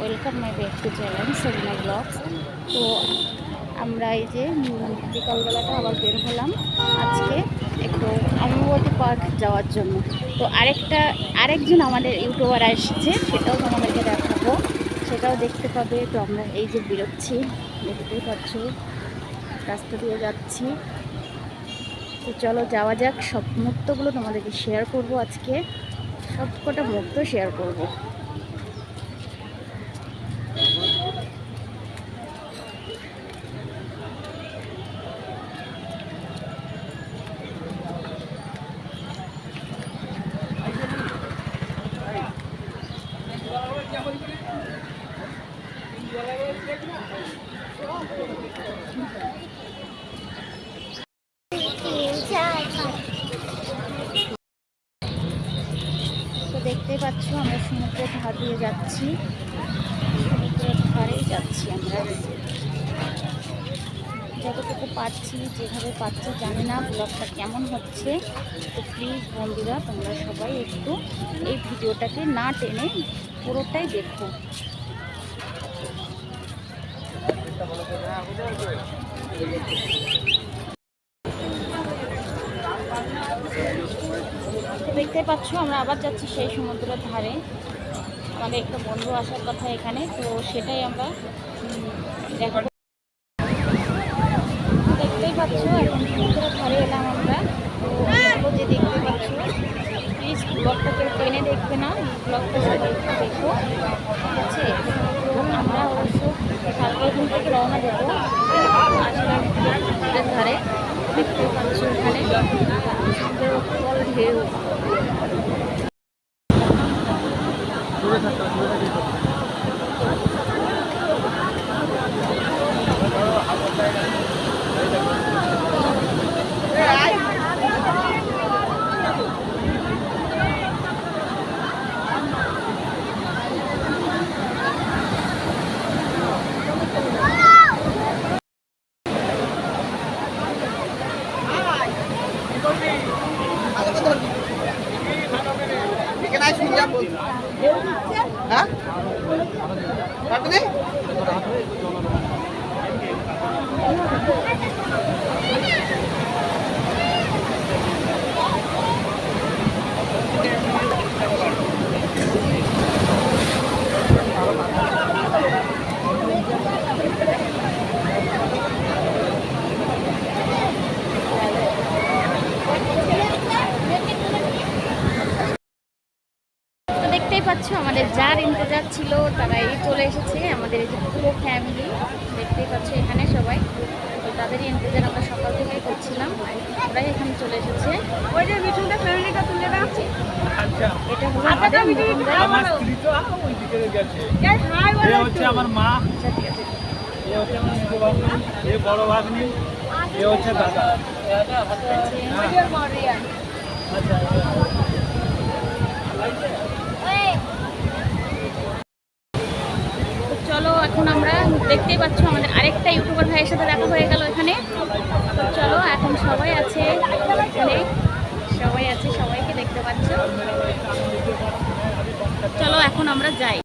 Welcome my back to channel Selina blogs. তো আমরা এই যে বিকালবেলাটা আবার বের হলাম। আজকে একটু অমরাবতী পার্ক যাওয়ার জন্য। তো আরেকটা, আরেকজন আমাদের ইউটিউবার এসেছে সেটাও তোমাদেরকে দেখাবো। সেটাও দেখতে পাবে। তো আমরা এই যে বেরোচ্ছি, দেখতেই পাচ্ছ, রাস্তা দিয়ে যাচ্ছি। তো চলো যাওয়া যাক। সব মুহূর্তগুলো তোমাদেরকে শেয়ার করব আজকে। সব কটা মুহূর্ত শেয়ার করব। তো দেখতেই পাচ্ছ আমরা সমুদ্রের ধার দিয়ে যাচ্ছি। সমুদ্রের ধারেই যাচ্ছি আমরা। যতটুকু পাচ্ছি যেভাবে পাচ্ছি জানি না ব্লগটা কেমন হচ্ছে। তো প্লিজ বন্ধুরা, তোমরা সবাই একটু এই ভিডিওটাকে না টেনে পুরোটাই দেখো। দেখতে পাচ্ছ, আমরা আবার যাচ্ছি সেই সমুদ্রের ধারে। আমাদের একটা বন্ধু আসার কথা এখানে, তো সেটাই আমরা দেখতেই পাচ্ছ, এখন সমুদ্রের ধারে এলাম আমরা। তো যে দেখতে পাচ্ছ প্লিজ ব্লগটা কেউ টেনে দেখবে না ব্লগটা সবাই দেখো। ঠিক আছে তো আমরা অবশ্য সাতটার থেকে রওনা দেবো আসলাম সমুদ্রের ধারে দেখতে পাচ্ছ এখানে সমুদ্রের উপর ঢেউ এখানে আসুন যাব হ্যাঁ আপনি দেখতেই পাচ্ছ আমাদের যার ইন্তজার ছিল তারা এই চলে এসেছে আমাদের এই যে পুরো ফ্যামিলি দেখতেই পাচ্ছ এখানে সবাই। তো তাদেরই ইন্তজার আমরা সকাল থেকেই করছিলাম ওরাই এখানে চলে এসেছে। ওই যে মিঠুনটা ফ্যামিলিটা তুলে রাখছি এটা হলো আমাদের আমার স্ত্রী তো ওই দিকে গেছে। এই হাই এ বলো হচ্ছে আমার মা। আচ্ছা ঠিক আছে। এ হচ্ছে আমার ছোট ভাগ্নি এ বড় ভাগ্নি এ হচ্ছে দাদা। আচ্ছা তো চলো এখন আমরা দেখতেই পাচ্ছ আমাদের আরেকটা ইউটিউবার ভাইয়ের সাথে দেখা হয়ে গেল এখানে। চলো, এখন সবাই আছে এখানে। সবাই আছে, সবাইকে দেখতে পাচ্ছ। চলো, এখন আমরা যাই।